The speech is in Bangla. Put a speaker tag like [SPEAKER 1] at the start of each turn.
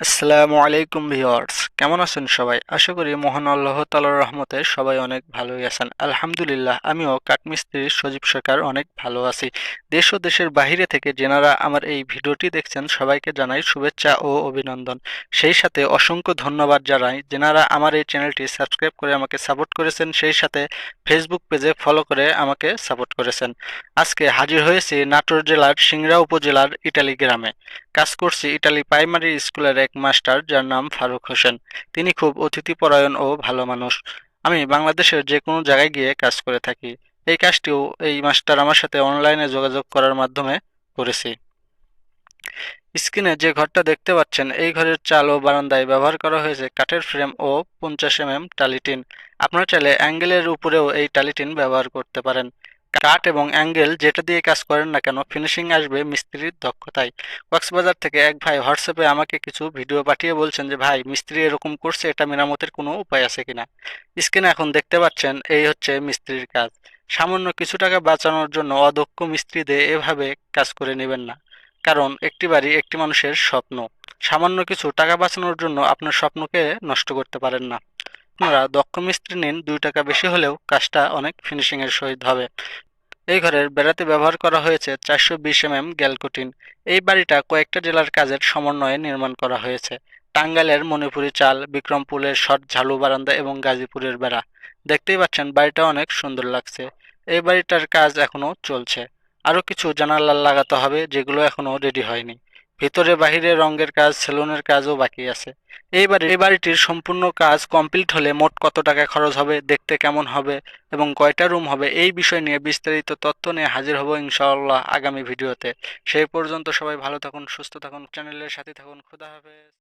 [SPEAKER 1] আসসালামু আলাইকুম ভিওয়ার্স কেমন আছেন সবাই? আশা করি মহান আল্লাহ তালার রহমতে সবাই অনেক ভালোই আছেন। আলহামদুলিল্লাহ, আমিও কাঠমিস্ত্রির সজীব সরকার অনেক ভালো আছি। দেশ ও দেশের বাহিরে থেকে যেনারা আমার এই ভিডিওটি দেখছেন, সবাইকে জানাই শুভেচ্ছা ও অভিনন্দন। সেই সাথে অসংখ্য ধন্যবাদ জানাই। যেনারা আমার এই চ্যানেলটি সাবস্ক্রাইব করে আমাকে সাপোর্ট করেছেন, সেই সাথে ফেসবুক পেজে ফলো করে আমাকে সাপোর্ট করেছেন। আজকে হাজির হয়েছি নাটোর জেলার সিংড়া উপজেলার ইটালি গ্রামে। কাজ করছি ইটালি প্রাইমারি স্কুলের এক মাস্টার যার নাম ফারুক হোসেন। তিনি খুব অতিথিপরায়ণ ও ভালো মানুষ। আমি বাংলাদেশের যে কোনো জায়গায় গিয়ে কাজ করে থাকি। এই কাজটিও এই মাস্টার আমার সাথে অনলাইনে যোগাযোগ করার মাধ্যমে করেছি। স্ক্রিনে যে ঘরটা দেখতে পাচ্ছেন, এই ঘরের চাল ও বারান্দায় ব্যবহার করা হয়েছে কাঠের ফ্রেম ও পঞ্চাশ এম এম টালিটিন। আপনারা চাইলে অ্যাঙ্গেলের উপরেও এই টালিটিন ব্যবহার করতে পারেন। কাঠ এবং অ্যাঙ্গেল যেটা দিয়ে কাজ করেন না কেন ফিনিশিং আসবে মিস্ত্রির দক্ষতায়। কক্সবাজার থেকে এক ভাই হোয়াটসঅ্যাপে আমাকে কিছু ভিডিও পাঠিয়ে বলছেন যে, ভাই, মিস্ত্রি এরকম করছে, এটা মেরামতের কোনো উপায় আছে কিনা? স্ক্রিনে এখন দেখতে পাচ্ছেন, এই হচ্ছে মিস্ত্রির কাজ। সামান্য কিছু টাকা বাঁচানোর জন্য অদক্ষ মিস্ত্রিদের এভাবে কাজ করে নেবেন না। কারণ, একটি বাড়ি একটি মানুষের স্বপ্ন। সামান্য কিছু টাকা বাঁচানোর জন্য আপনার স্বপ্নকে নষ্ট করতে পারেন না। আপনারা দক্ষ মিস্ত্রি নিন, দুই টাকা বেশি হলেও কাজটা অনেক ফিনিশিংয়ের সহিত হবে। এই ঘরের বেড়াতে ব্যবহার করা হয়েছে চারশো বিশ এম এম গ্যালকোটিন। এই বাড়িটা কয়েকটা জেলার কাজের সমন্বয়ে নির্মাণ করা হয়েছে। টাঙ্গাইলের মণিপুরি চাল, বিক্রমপুরের শট ঝালু বারান্দা এবং গাজীপুরের বেড়া। দেখতেই পাচ্ছেন বাড়িটা অনেক সুন্দর লাগছে। এই বাড়িটার কাজ এখনও চলছে। আরও কিছু জানালা লাগাতে হবে যেগুলো এখনও রেডি হয়নি। ভিতরে বাহিরে রঙের কাজ, সেলুনের কাজও বাকি আছে। এইবার এই বাড়িটির সম্পূর্ণ কাজ কমপ্লিট হলে মোট কত টাকা খরচ হবে, দেখতে কেমন হবে এবং কয়টা রুম হবে, এই বিষয় নিয়ে বিস্তারিত তথ্য নিয়ে হাজির হব ইনশাআল্লাহ আগামী ভিডিওতে। সেই পর্যন্ত সবাই ভালো থাকুন, সুস্থ থাকুন, চ্যানেলের সাথে থাকুন, খুদা হাফেজ।